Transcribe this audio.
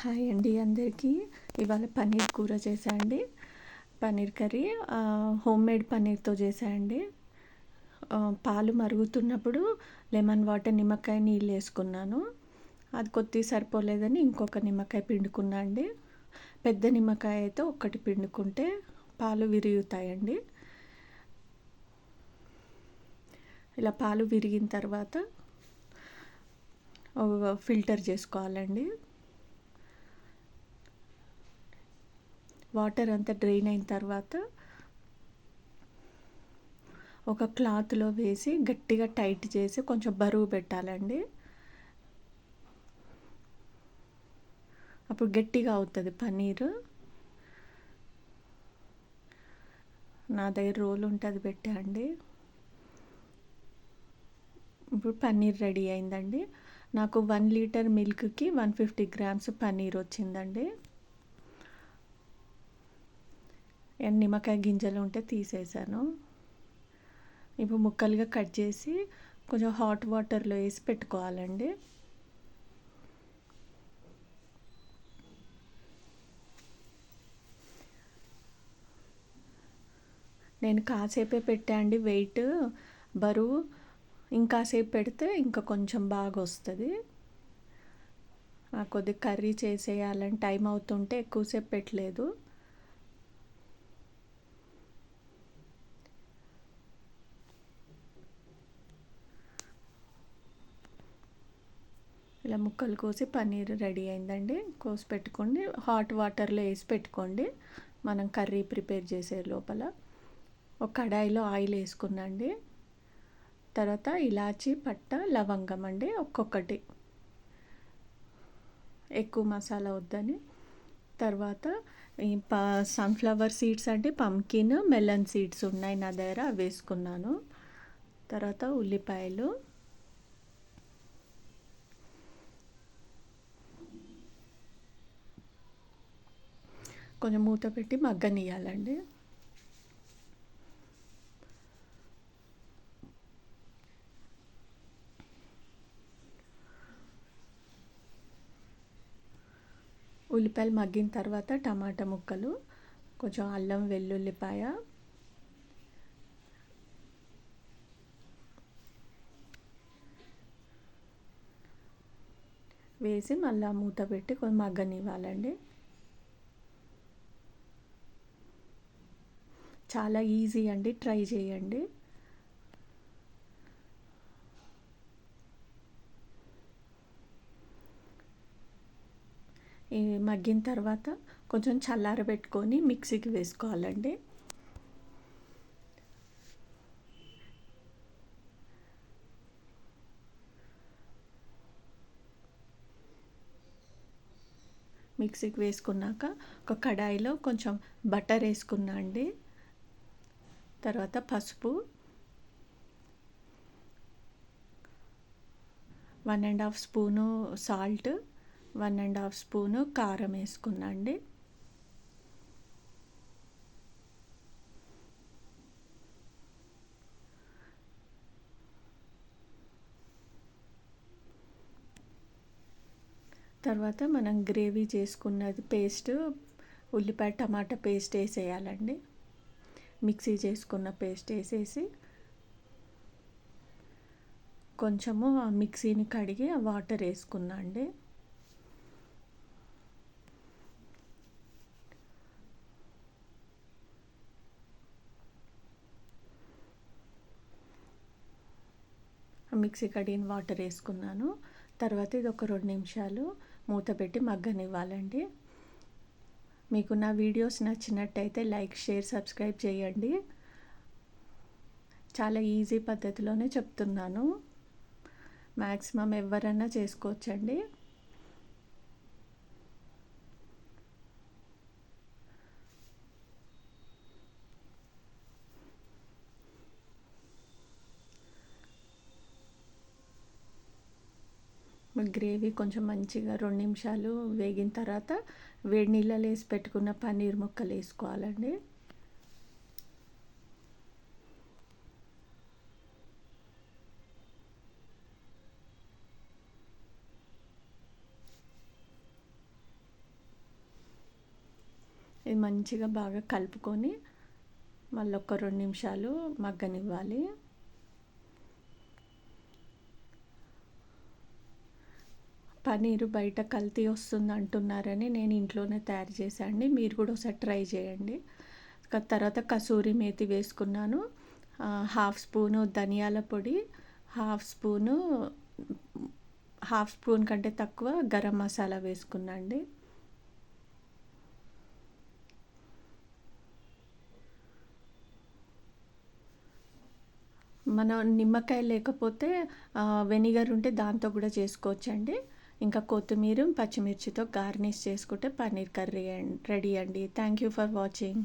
Hi అండి అందరికీ. ఇవాళ పన్నీర్ కూర చేశాండి పన్నీర్ కర్రీ హోమ్ మేడ్ పన్నీర్తో చేశాండి పాలు మరుగుతున్నప్పుడు లెమన్ వాటర్ నిమ్మకాయ నీళ్ళు వేసుకున్నాను. అది కొద్ది సరిపోలేదని ఇంకొక నిమ్మకాయ పిండుకున్నా అండి. పెద్ద నిమ్మకాయ అయితే ఒక్కటి పిండుకుంటే పాలు విరుగుతాయండి. ఇలా పాలు విరిగిన తర్వాత ఫిల్టర్ చేసుకోవాలండి. వాటర్ అంతా డ్రైన్ అయిన తర్వాత ఒక క్లాత్లో వేసి గట్టిగా టైట్ చేసి కొంచెం బరువు పెట్టాలండి. అప్పుడు గట్టిగా అవుతుంది పన్నీరు నా దగ్గర రోల్ ఉంటుంది పెట్టండి ఇప్పుడు పన్నీర్ రెడీ అయిందండి. నాకు వన్ లీటర్ మిల్క్కి వన్ ఫిఫ్టీ గ్రామ్స్ పన్నీర్ వచ్చిందండి. నిమ్మకాయ గింజలు ఉంటే తీసేసాను. ఇప్పుడు ముక్కలుగా కట్ చేసి కొంచెం హాట్ వాటర్లో వేసి పెట్టుకోవాలండి. నేను కాసేపే పెట్టా అండి వెయిట్. బరువు ఇంకాసేపు పెడితే ఇంకా కొంచెం బాగా వస్తుంది. కొద్ది కర్రీ చేసేయాలని టైం అవుతుంటే ఎక్కువసేపు పెట్టలేదు. ఇలా ముక్కలు కోసి పన్నీర్ రెడీ అయిందండి. కోసి పెట్టుకోండి. హాట్ వాటర్లో వేసి పెట్టుకోండి. మనం కర్రీ ప్రిపేర్ చేసే లోపల ఒక కడాయిలో ఆయిల్ వేసుకున్నాండి. తర్వాత ఇలాచి పట్ట లవంగం అండి ఒక్కొక్కటి. ఎక్కువ మసాలా వద్దని. తర్వాత ఈ ప సన్ఫ్లవర్ సీడ్స్ అంటే పంకిన్ మెలన్ సీడ్స్ ఉన్నాయి నా దగ్గర. అవి వేసుకున్నాను. తర్వాత ఉల్లిపాయలు కొంచెం మూత పెట్టి మగ్గనియాలండి ఉల్లిపాయలు మగ్గిన తర్వాత టమాటా ముక్కలు కొంచెం అల్లం వెల్లుల్లిపాయ వేసి మళ్ళీ మూత పెట్టి కొంచెం మగ్గనివ్వాలండి. చాలా ఈజీ అండి. ట్రై చేయండి. మగ్గిన తర్వాత కొంచెం చల్లారబెట్టుకొని మిక్సీకి వేసుకోవాలండి. మిక్సీకి వేసుకున్నాక ఒక కడాయిలో కొంచెం బటర్ వేసుకున్నా అండి. తర్వాత పసుపు. One and half spoon salt one and half spoon కారం వేసుకున్నా అండి. తర్వాత మనం గ్రేవీ చేసుకున్నది పేస్ట్ ఉల్లిపాయ టమాటా పేస్ట్ వేసేయాలండి. మిక్సీ చేసుకున్న పేస్ట్ వేసేసి కొంచెము ఆ మిక్సీని కడిగి ఆ వాటర్ వేసుకున్నా అండి. మిక్సీ కడిగిన వాటర్ వేసుకున్నాను. తర్వాత ఇది ఒక రెండు నిమిషాలు మూత పెట్టి మగ్గనివ్వాలండి. మీకు నా వీడియోస్ నచ్చినట్టయితే లైక్ షేర్ సబ్స్క్రైబ్ చేయండి. చాలా ఈజీ పద్ధతిలోనే చెప్తున్నాను. మ్యాక్సిమం ఎవరైనా చేసుకోవచ్చండి. గ్రేవీ కొంచెం మంచిగా రెండు నిమిషాలు వేగిన తర్వాత వేడి నీళ్ళలో వేసి పెట్టుకున్న పన్నీర్ ముక్కలు వేసుకోవాలండి. ఇది మంచిగా బాగా కలుపుకొని మళ్ళీ ఒక రెండు నిమిషాలు మగ్గనివ్వాలి. పనీరు బయట కల్తీ వస్తుంది అంటున్నారని నేను ఇంట్లోనే తయారు చేశాను మీరు కూడా ఒకసారి ట్రై చేయండి. తర్వాత కసూరి మేతి వేసుకున్నాను. హాఫ్ స్పూను ధనియాల పొడి హాఫ్ స్పూను హాఫ్ స్పూన్ కంటే తక్కువ గరం మసాలా వేసుకున్నాండి. మనం నిమ్మకాయ లేకపోతే వెనిగర్ ఉంటే దాంతో కూడా చేసుకోవచ్చండి. ఇంకా కొత్తిమీర పచ్చిమిర్చితో గార్నిష్ చేసుకుంటే పన్నీర్ కర్రీ రెడీ అండి. Thank you for watching